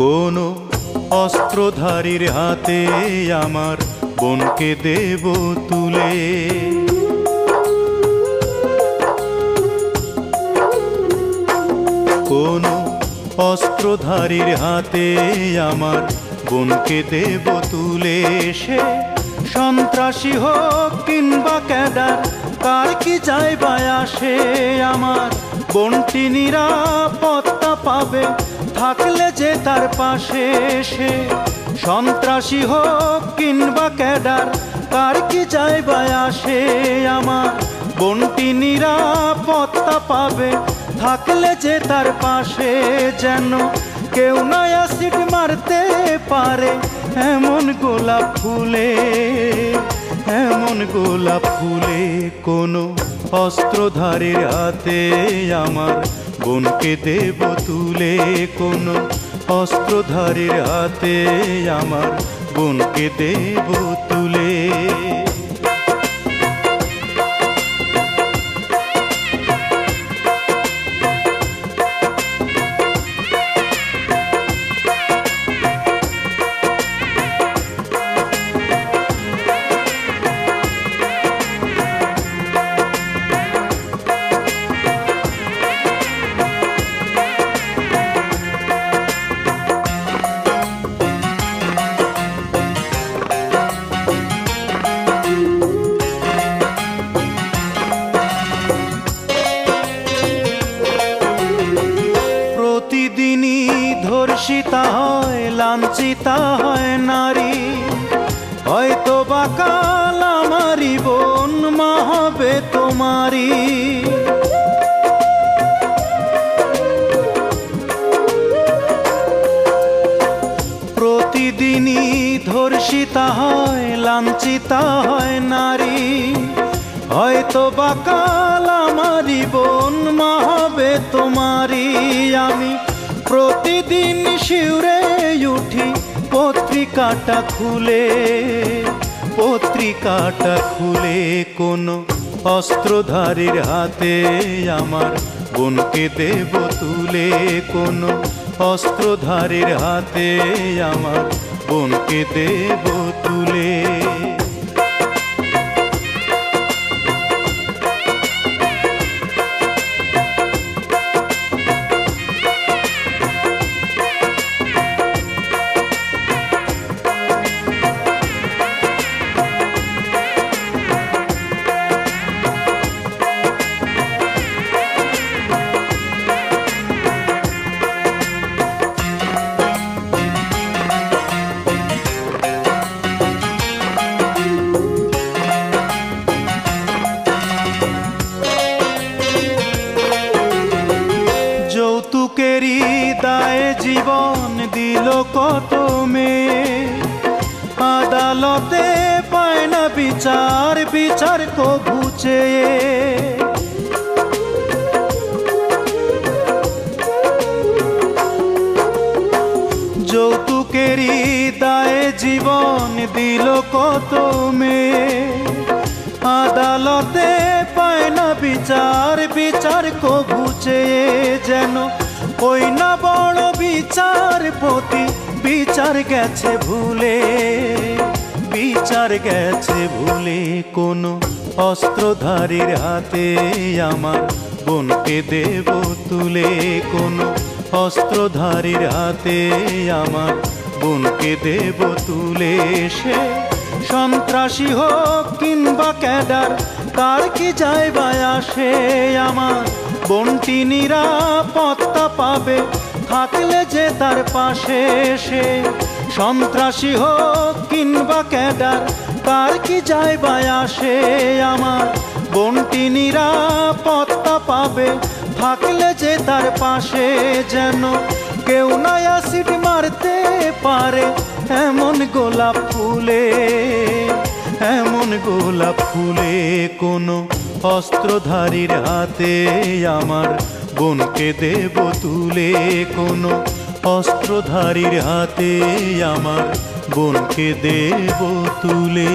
কোনো অস্ত্রধারীর হাতে আমার বোনকে দেব তুলে। কোনো অস্ত্রধারীর হাতে আমার বোনকে দেব তুলে। সে সন্ত্রাসী হোক কিংবা ক্যাডার, কার কি যায় আসে আমার বোনটি নিরাপত্তা পাবে। থাকলে যে তার পাশে সে সন্ত্রাসী হোক কিংবা ক্যাডার, কার কি যায় আসে আমার। বোনটি নিরাপত্তা পাবে। থাকলে যে তার পাশে যেন কেউ না অ্যাসিড মারতে পারে। এমন গোলাপ ফুলে, এমন গোলাপ ফুলে কোনো অস্ত্রধারীর হাতে আমার বোনকে দেব তুলে কোনো অস্ত্রধারের হাতে আমার বোনকে দেব তুলে ধর্ষিতা হয়, লাঞ্ছিতা হয় নারী। হয়তো বা কাল আমারই বোন, মা হবে তোমারই। প্রতিদিনই ধর্ষিতা হয়, লাঞ্ছিতা হয় নারী। হয়তো বা কাল আমারই বোন, মা হবে তোমারই। আমি প্রতিদিন শিউরে উঠি পত্রিকাটা খুলে পত্রিকাটা খুলে কোনো অস্ত্রধারীর হাতে আমার বোনকে দেব তুলে, কোনো অস্ত্রধারীর হাতে আমার বোনকে দেব তুলে। জীবন দিল কত মেয়ে আদালতে পায় না বিচার বিচার কবুচে যৌতুকেরই দায়ে জীবন দিল কত মেয়ে আদালতে পায় না বিচার বিচার কবুচে যেন ওই না বড় বিচারপতি, বিচার গেছে ভুলে, বিচার গেছে ভুলে কোনো অস্ত্রধারীর হাতে আমার বোনকে দেব তুলে, কোনো অস্ত্রধারীর হাতে আমার বোনকে দেব তুলে। সে সন্ত্রাসী হোক কিংবা ক্যাডার, তার কি যায় আসে আমার বন্টি নিরাপত্তা পাবে। থাকলে যে তার পাশে সে সন্ত্রাসী হোক কিংবা ক্যাডার তার কি যায় বা আসে আমার। বন্টি নিরাপত্তা পাবে। থাকলে যে তার পাশে যেন কেউ না অ্যাসিড মারতে পারে। এমন গোলাপ ফুলে, এমন গোলাপ ফুলে কোনো অস্ত্রধারীর হাতে আমার বোনকে দেব তুলে। কোনো অস্ত্রধারীর হাতে আমার বোনকে দেব তুলে।